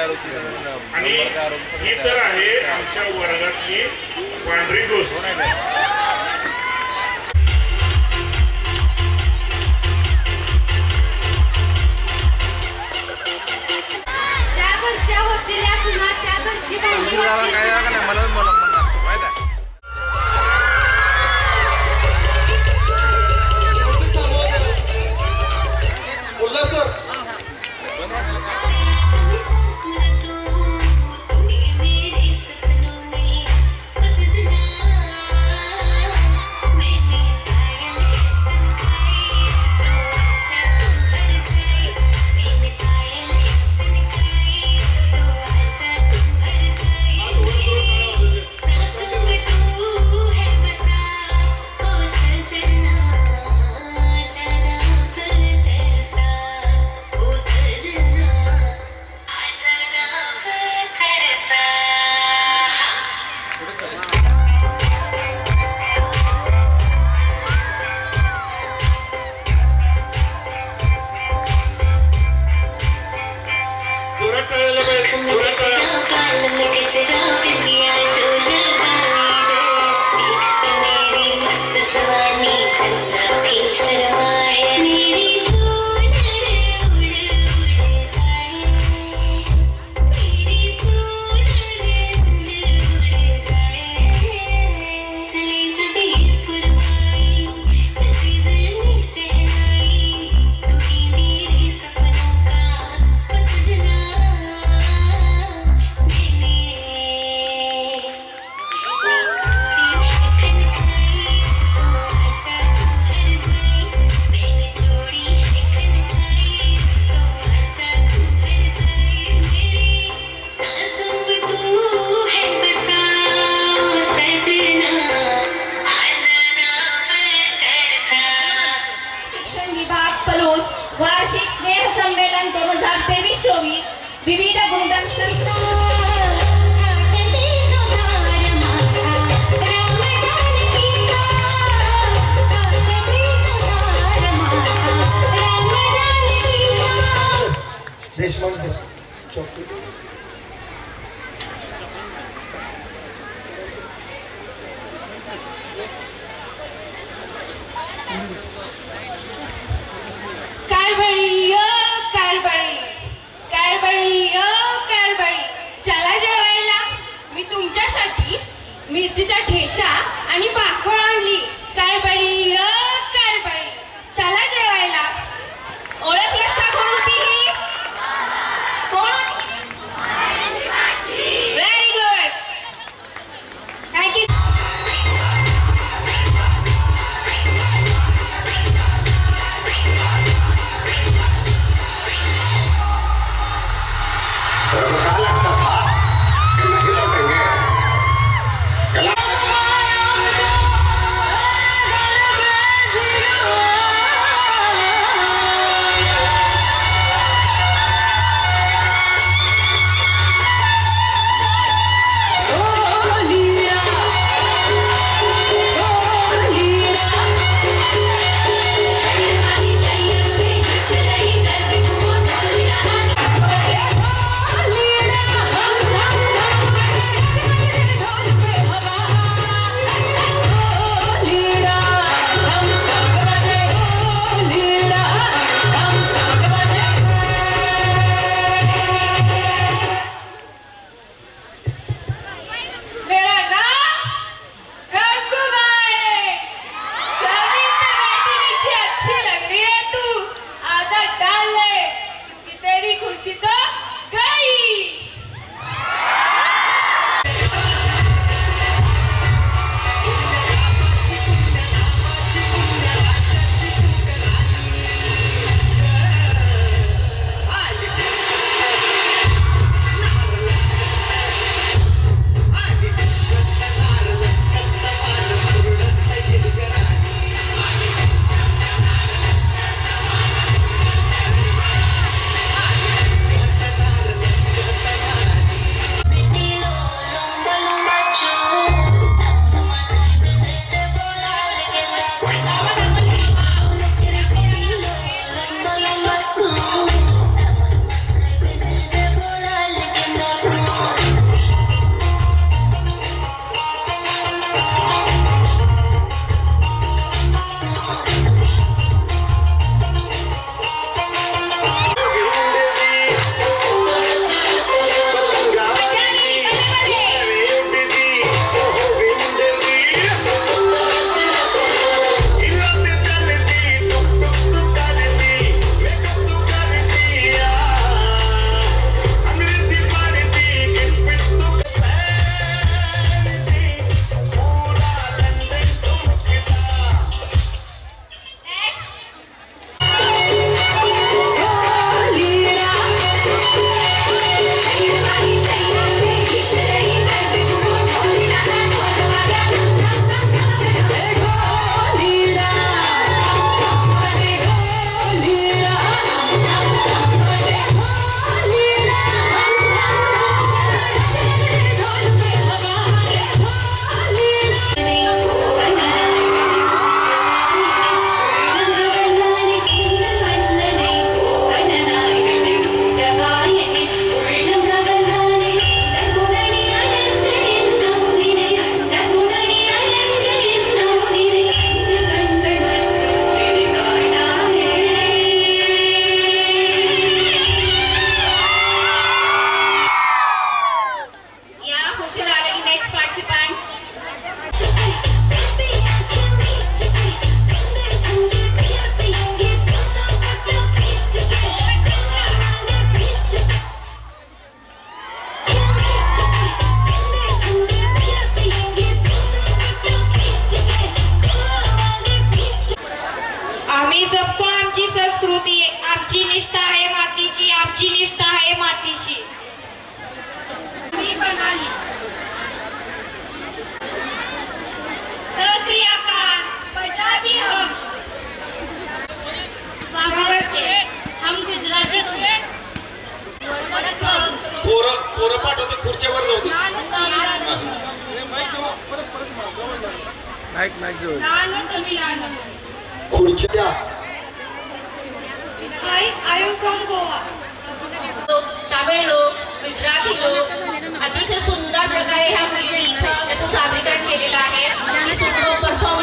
आरोपी आणि ही तर आहे आमच्या वर्गातली पांढरी मला आम्ही जपतो आमची संस्कृती आमची निष्ठा आहे मातीची आमची निष्ठा आहे मातीची. पोरं खुर्च्यावर जाऊ नाईक नाईक जाऊ खुर्च्या। Hi I am from Goa Tamil लोक गुजराती लोक अतिशय सुंदर प्रकारे हा मुलीने इथं त्याचं सादरीकरण केलेलं आहे. Perform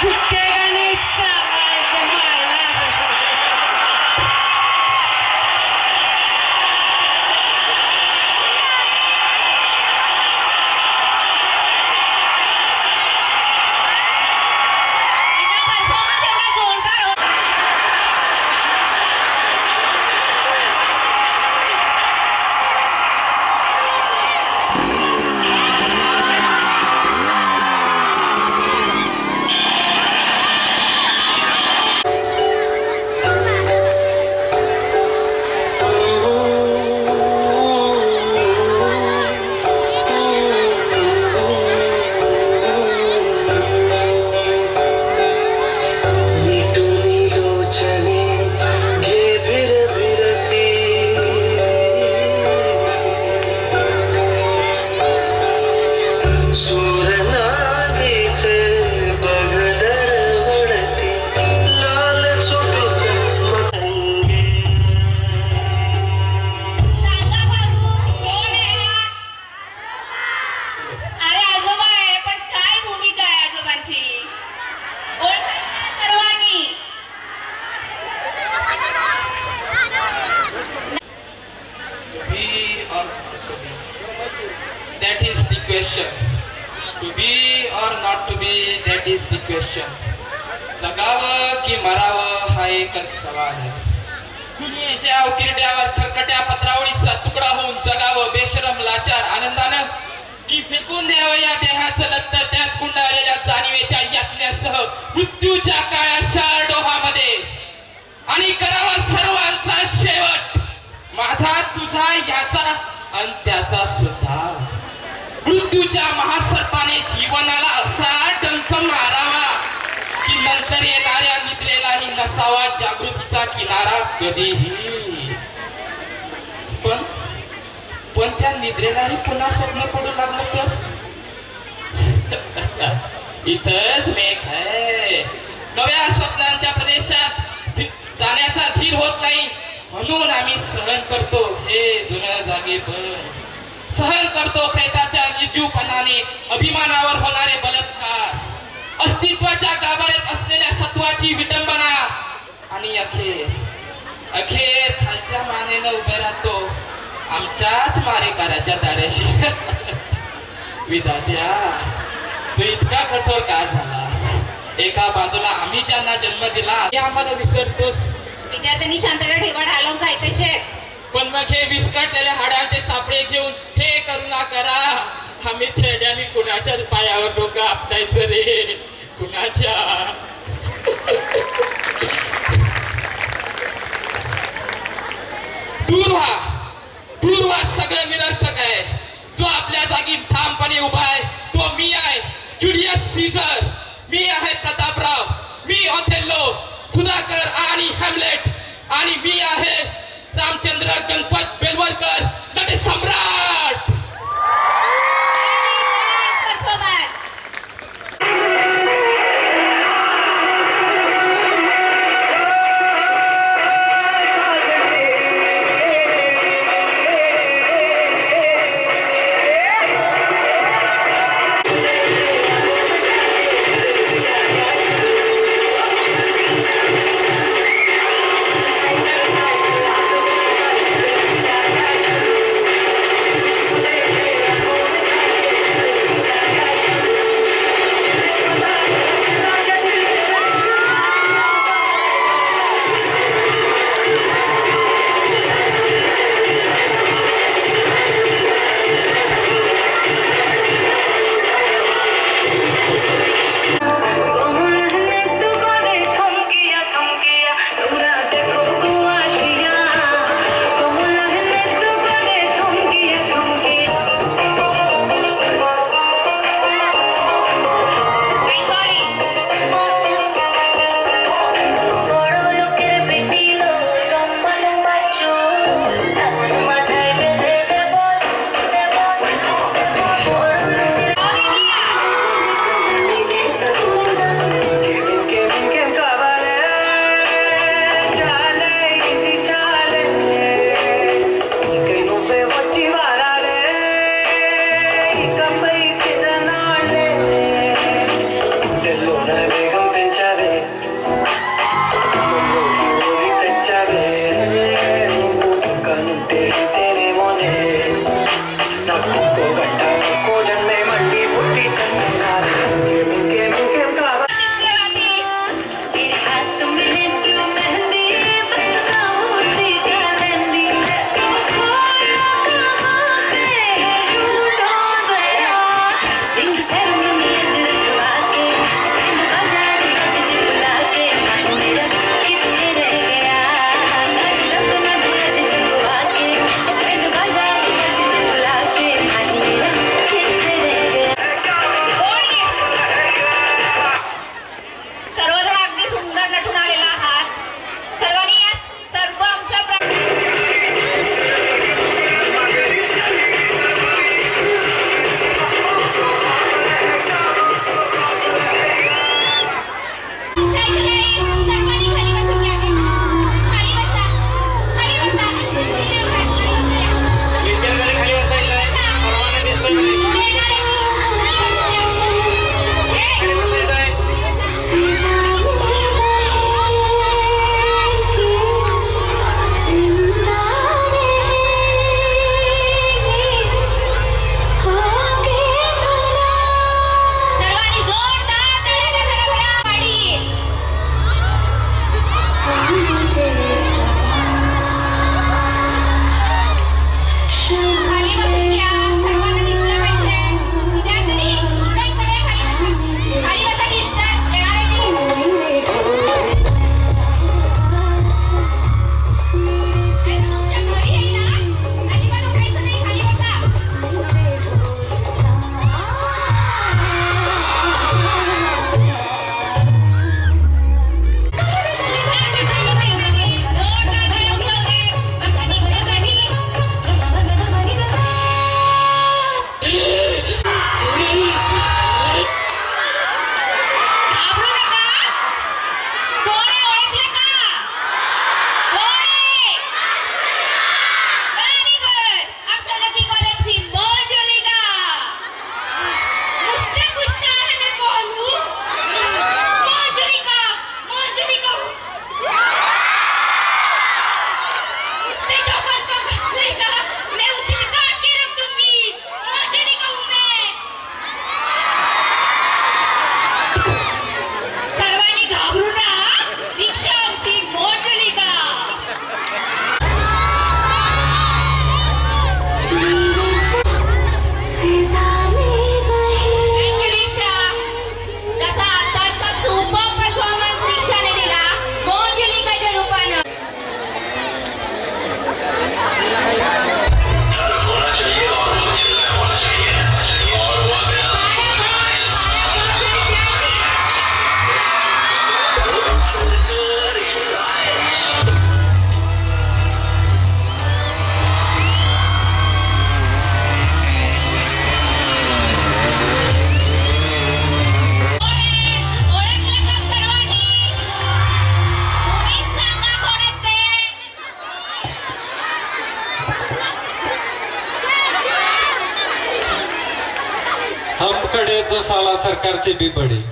together. माणसाचा सुद्धा मृत्यूच्या महासर्पाने जीवनाला असा टंक मारावा की नंतर येणाऱ्या निद्रेलाही नसावा जागृतीचा किनारा कधीही. पण पण त्या निद्रेलाही पुन्हा स्वप्न पडू लागलं तर? इथंच मेघ आहे. नव्या स्वप्नांच्या प्रदेशात जाण्याचा धीर होत नाही. म्हणून आम्ही सहन करतो. हे जुन्या जागे पण सहन करतो प्रेताच्या निर्जीवपणाने अभिमानावर होणारे बलात्कार अस्तित्वाच्या गाभाऱ्यात असलेल्या सत्वाची विटंबना आणि अखेर अखेर खालच्या मानेनं उभे राहतो आमच्याच मारेकाराच्या दाऱ्याशी. विदात्या तू इतका कठोर का झालास? एका बाजूला आम्ही ज्यांना जन्म दिला ते आम्हाला विसरतोस. विद्यार्थ्यांनी शांतता ठेवा डायलॉग ऐकायचे पण मग हे विस्कटलेल्या हाडांचे सापळे घेऊन हे करुणा करा. आम्ही छेड्याने कुणाच्याच पायावर डोकं आपटायचं रे? कुणाच्या? दूर व्हा. दूर व्हा सगळं निरर्थक आहे. जो आपल्या जागी ठामपणे उभा आहे तो मी आहे. जुलियस सीझर मी आहे प्रतापराव. मी ऑथेल्लो सुधाकर आणि हॅमलेट आणि मी आहे रामचंद्र गणपत बेलवरकर नटे सम्राट! हम तो साला सरकारचे बी भी